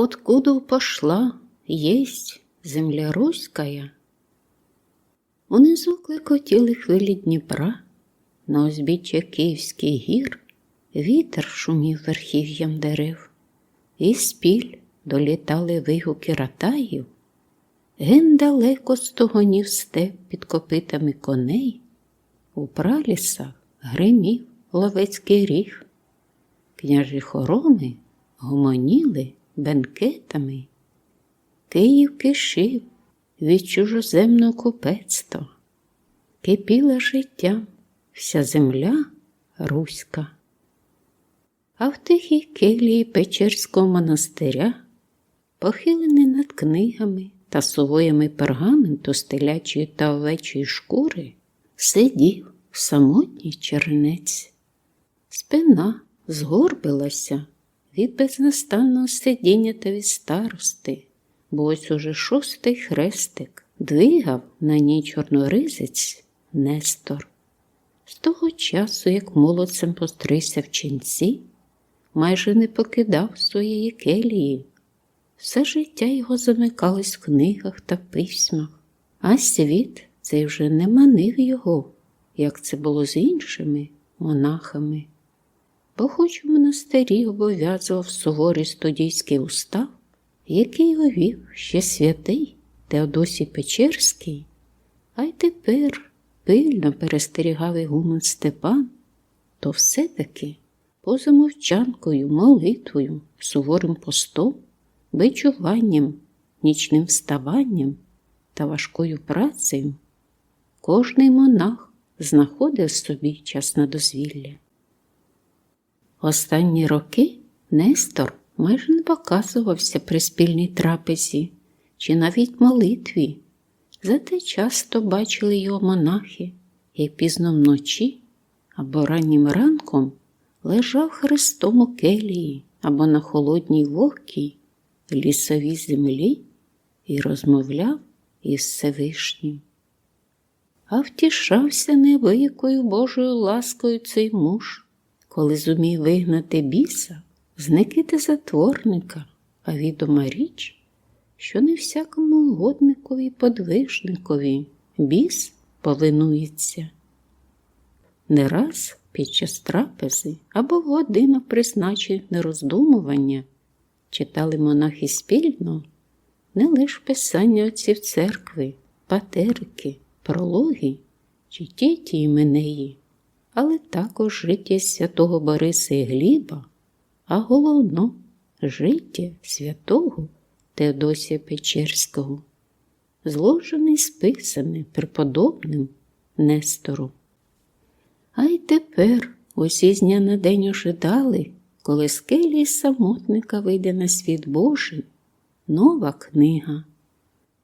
Откуда пошла, єсть земля руськая? Унизу клекотіли хвилі Дніпра, на узбіччя Київських гір вітер шумів верхів'ям дерев, і спіль долітали вигуки ратаїв, ген далеко стогонів степ під копитами коней, у пралісах гримів ловецький ріг, княжі хороми гомоніли бенкетами, Київ кишив від чужоземного купецтва, кипіла життям вся земля руська. А в тихій келії Печерського монастиря, похилений над книгами та сувоями пергаменту стелячої та овечої шкури, сидів самотній чернець. Спина згорбилася від безнастанного сидіння та від старости, бо ось уже шостий хрестик двигав на ній чорноризець Нестор. З того часу, як молодцем постригся в ченці, майже не покидав своєї келії. Все життя його замикалось в книгах та письмах, а світ цей вже не манив його, як це було з іншими монахами. Бо хоч у монастирі обов'язував суворий студійський устав, який овів ще святий Теодосій Печерський, а й тепер пильно перестерігав ігумен Степан, то все-таки поза мовчанкою, молитвою, суворим постом, бичуванням, нічним вставанням та важкою працею, кожний монах знаходив собі час на дозвілля. Останні роки Нестор майже не показувався при спільній трапезі чи навіть молитві, зате часто бачили його монахи, як пізно вночі або раннім ранком лежав хрестом у келії або на холодній вогкій лісовій землі і розмовляв із Всевишнім. А втішався невиякою Божою ласкою цей муж коли зумів вигнати біса, зникити затворника, а відома річ, що не всякому угодникові і подвижникові біс повинується. Не раз під час трапези або в годину призначених на роздумування читали монахи спільно не лише писання отців церкви, патерики, прологи чи тіті іменеї але також життя святого Бориса і Гліба, а головно життя святого Теодосія Печерського, зложений списаний преподобним Нестором. А й тепер усі з дня на день ожидали, коли з келії самотника вийде на світ Божий нова книга.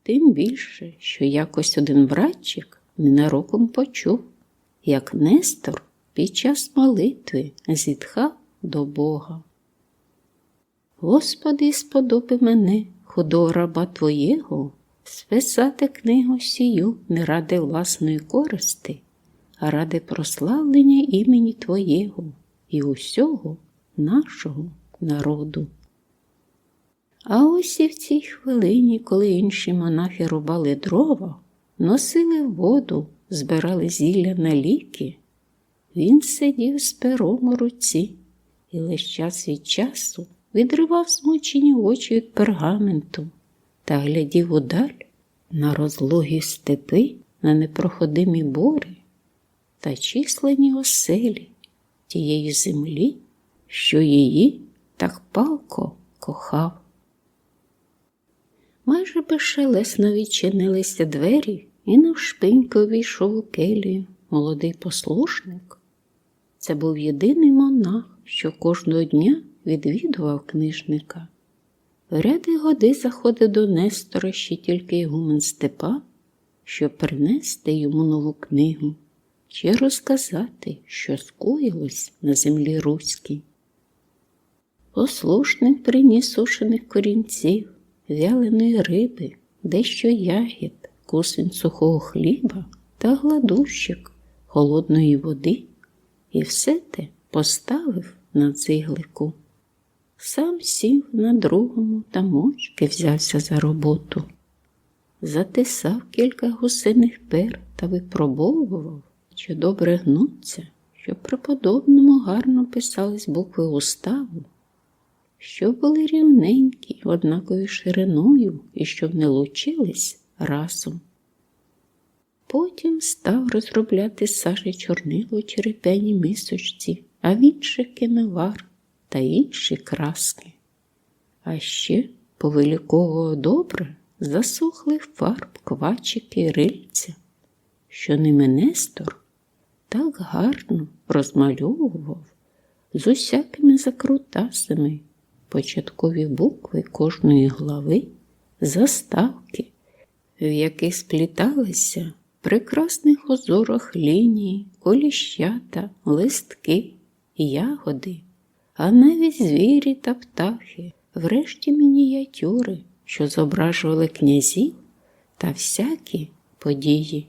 Тим більше, що якось один братчик ненароком почув, як Нестор під час молитви зітхав до Бога. Господи, сподоби мене, худого раба Твоєго, списати книгу сію не ради власної користи, а ради прославлення імені Твоєго і усього нашого народу. А ось і в цій хвилині, коли інші монахи рубали дрова, носили воду збирали зілля на ліки, він сидів з пером у руці і лише час від часу відривав змучені очі від пергаменту та глядів удаль на розлогі степи, на непроходимі бори та численні оселі тієї землі, що її так палко кохав. Майже безшелесно відчинилися двері і навшпиньки увійшов у келію молодий послушник. Це був єдиний монах, що кожного дня відвідував книжника. Ряди годи заходив до Нестора ще тільки Ігумен Степа, щоб принести йому нову книгу чи розказати, що скоїлось на землі Руській. Послушник приніс сушених корінців, вяленої риби, дещо ягід, кусень сухого хліба та гладущик холодної води і все те поставив на циглику. сам сів на другому та мовчки взявся за роботу. Затисав кілька гусиних пер та випробовував, чи добре гнуться, щоб преподобному гарно писались букви уставу, щоб були рівненькі, однакові шириною і щоб не лучились разом. Потім став розробляти Саші чорнило у череп'яній мисочці, а в інших та інші краски. А ще повиліковував добре засохли фарб квачики рильця, що ними Нестор так гарно розмальовував з усякими закрутасами початкові букви кожної глави, заставки, в яких спліталися в прекрасних озорах лінії, коліщата, листки, ягоди, а навіть звірі та птахи, врешті мініатюри, що зображували князів та всякі події.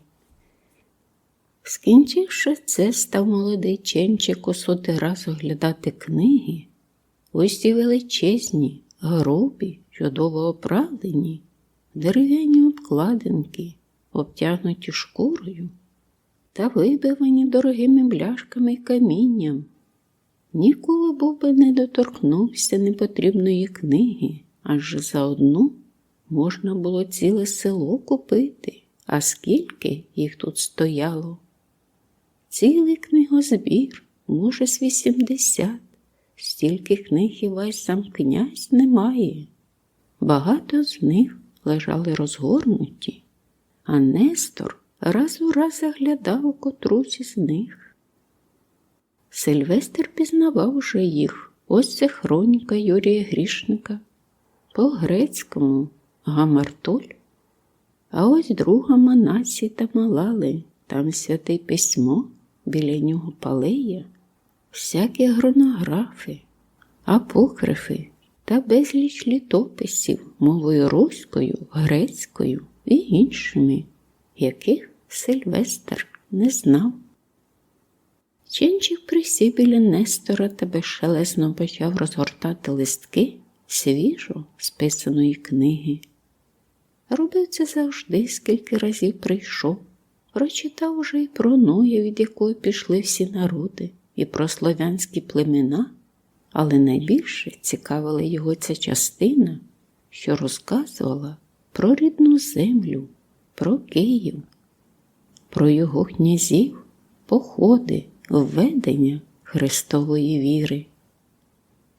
Скінчивши це, став молодий ченчик у сотий раз оглядати книги, усі величезні, грубі, чудово оправлені, дерев'яні обкладинки, обтягнуті шкурою та вибивані дорогими бляшками й камінням. Ніколи був би не доторкнувся непотрібної книги, аж за одну можна було ціле село купити, а скільки їх тут стояло. Цілий книгозбір, може, з вісімдесят, стільки книг і весь сам князь не має. Багато з них лежали розгорнуті, а Нестор раз у раз заглядав котрусь із них. Сильвестр пізнавав уже їх. Ось це хроніка Юрія Грішника, по-грецькому Гамартоль, а ось друга Манасі та Малали, там святе письмо, біля нього палея, всякі гронографи, апокрифи та безліч літописів мовою руською, грецькою і іншими, яких Сильвестр не знав. Ченчик присів біля Нестора та безшелесно почав розгортати листки свіжо списаної книги. Робив це завжди, скільки разів прийшов. Прочитав уже і про Ноя, від якої пішли всі народи, і про слов'янські племена, але найбільше цікавила його ця частина, що розказувала про рідну землю, про Київ, про його князів, походи, введення Христової віри.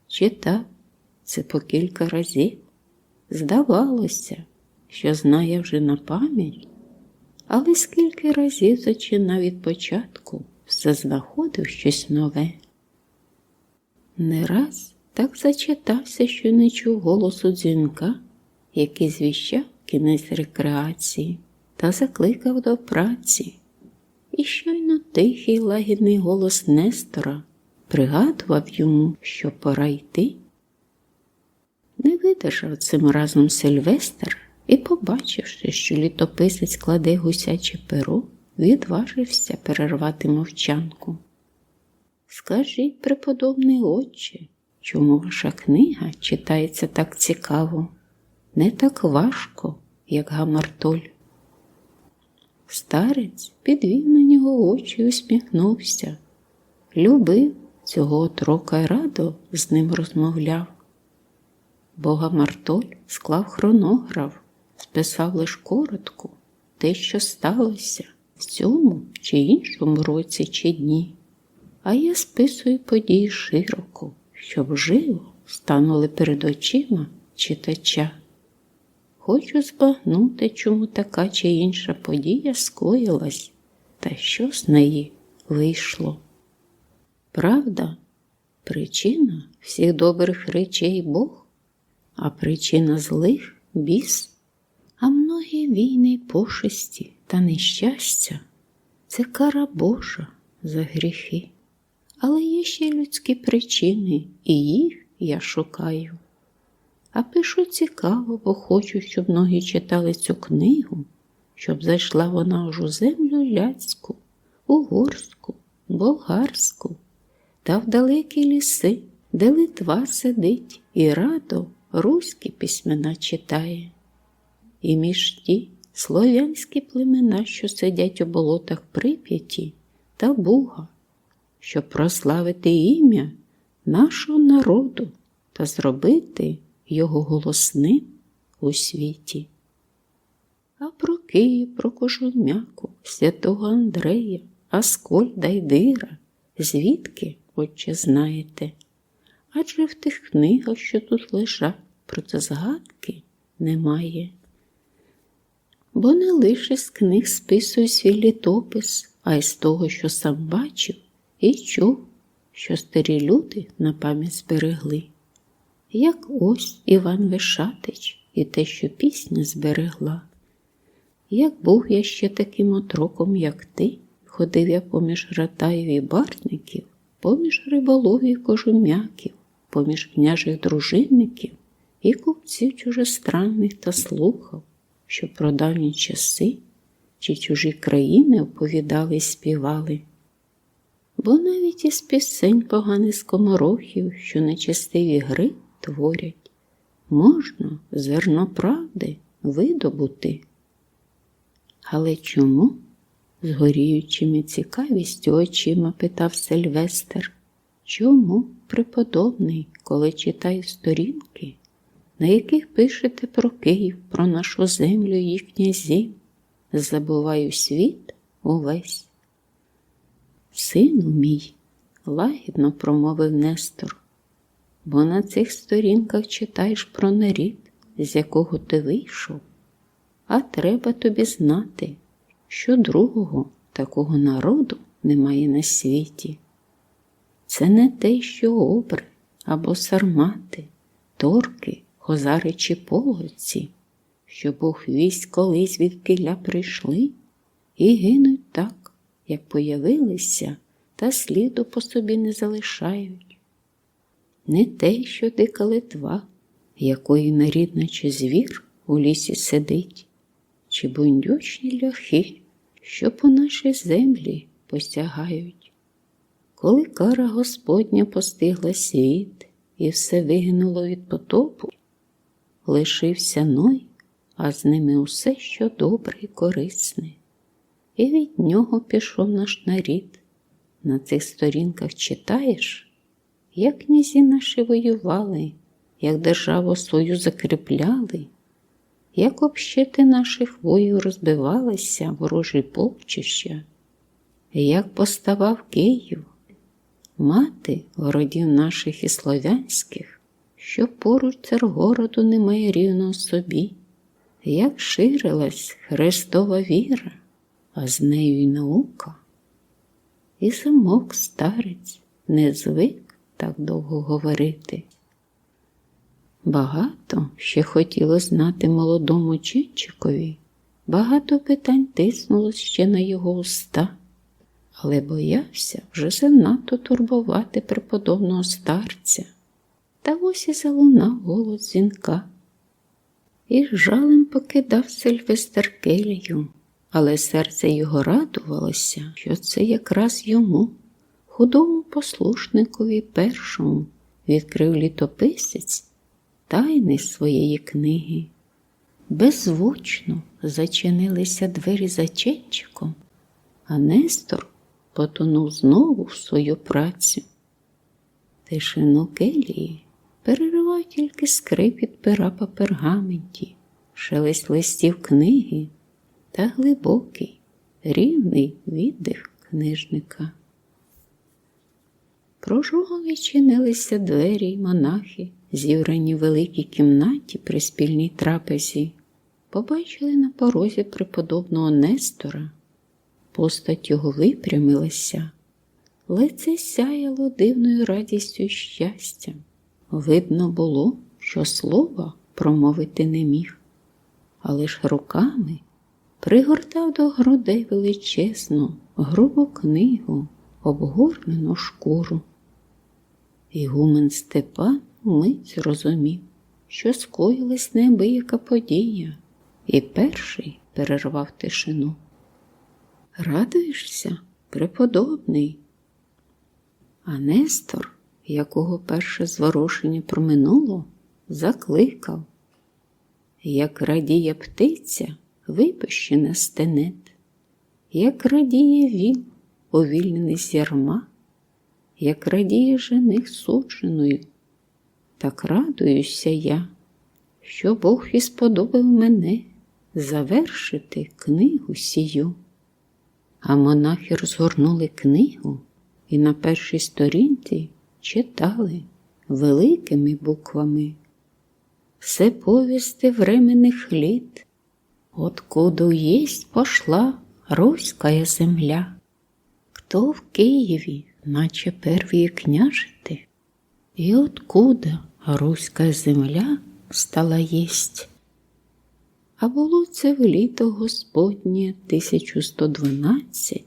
Читав це по кілька разів. Здавалося, що знає вже на пам'ять, але скільки разів зачинав від початку, все знаходив щось нове. Не раз так зачитався, що не чув голосу дзвінка, який звіщав кінець рекреації та закликав до праці. І щойно тихий лагідний голос Нестора пригадував йому, що пора йти. Не видержав цим разом Сильвестр і, побачивши, що літописець кладе гусяче перо, відважився перервати мовчанку. Скажіть, преподобний отче, чому ваша книга читається так цікаво, не так важко, як Гамартоль? Старець підвів на нього очі і усміхнувся. Любив цього отрока й радо з ним розмовляв. Бога Мартоль склав хронограф, списав лиш коротко те, що сталося в цьому чи іншому році чи дні. А я списую події широко, щоб живо станули перед очима читача. Хочу збагнути, чому така чи інша подія скоїлась, та що з неї вийшло. Правда, причина всіх добрих речей Бог, а причина злих біс, а многі війни пошесті та нещастя це кара Божа за гріхи. Але є ще людські причини, і їх я шукаю. А пишу цікаво, бо хочу, щоб многі читали цю книгу, щоб зайшла вона аж у землю ляцьку, угорську, болгарську та в далекі ліси де Литва сидить і радо руські письмена читає. І між ті слов'янські племена, що сидять у болотах Прип'яті та Буга, щоб прославити ім'я нашого народу та зробити його голосним у світі. А про Київ, про Кожум'яку, святого Андрея, Аскольда й Дира, звідки, отче, знаєте? Адже в тих книгах, що тут лежать, про це згадки немає. Бо не лише з книг списую свій літопис, а й з того, що сам бачив і чув, що старі люди на пам'ять зберегли. Як ось Іван Вишатич і те, що пісня зберегла. Як був я ще таким отроком, як ти, ходив я поміж ратаїв і барників, поміж риболовів і кожум'яків, поміж княжих дружинників і купців чужестранних та слухав, що про давні часи чи чужі країни оповідали й співали. Бо навіть із пісень поганих скоморохів, що нечестиві гри творять, можна зерно правди видобути. Але чому? з горіючими цікавістю очима питав Сильвестр. Чому, преподобний, коли читаю сторінки, на яких пишете про Київ, про нашу землю і князів, забуваю світ увесь? Сину мій, лагідно промовив Нестор, бо на цих сторінках читаєш про нарід, з якого ти вийшов, а треба тобі знати, що другого такого народу немає на світі. Це не те, що обри або сармати, торки, хозари чи полоці, що Бог вість колись від киля прийшли і гинуть так, як появилися, та сліду по собі не залишають. Не те, що дика Литва, якої нарідна чи звір у лісі сидить, чи бундючні ляхи, що по нашій землі посягають. Коли кара Господня постигла світ і все вигинуло від потопу, лишився Ной, а з ними усе, що добре і корисне, і від нього пішов наш нарід. На цих сторінках читаєш, як князі наші воювали, як державу свою закріпляли, як общити наших воїв розбивалися ворожі полчища, як поставав Київ, мати городів наших і слов'янських, що поруч царгороду немає рівного собі, як ширилась Христова віра, а з нею й наука. І самок старець не звик так довго говорити. Багато ще хотіло знати молодому Чичикові, багато питань тиснуло ще на його уста, але боявся вже занадто турбувати преподобного старця. Та ось і залунав голос дзвінка. І жалем покидав Сильвестр келію, але серце його радувалося, що це якраз йому, худому послушникові першому, відкрив літописець тайни своєї книги. Беззвучно зачинилися двері за ченчиком, а Нестор потонув знову в свою працю. Тишину келії переривав тільки скрипіт пера по пергаменті, шелест листів книги та глибокий, рівний віддих книжника. Прожогом відчинилися двері й монахи, зібрані в великій кімнаті при спільній трапезі, побачили на порозі преподобного Нестора. Постать його випрямилася, лице сяяло дивною радістю і щастям. Видно було, що слова промовити не міг, але ж руками пригортав до грудей величезну, грубу книгу, обгорнену шкуру. Ігумен Степан мить зрозумів, що скоїлась неабияка подія, і перший перервав тишину. Радуєшся, преподобний? А Нестор якого перше зворушення проминуло, закликав. Як радіє птиця, випущена з тенет, як радіє він, увільнений з ярма, як радіє жених судженою, так радуюся я, що Бог і сподобав мене завершити книгу сію. А монахи розгорнули книгу і на першій сторінці читали великими буквами. Все повісти временних літ, откуда есть пошла руська земля. Хто в Києві, наче перві княжити, і откуда руська земля стала єсть. А було це в літо Господнє 1112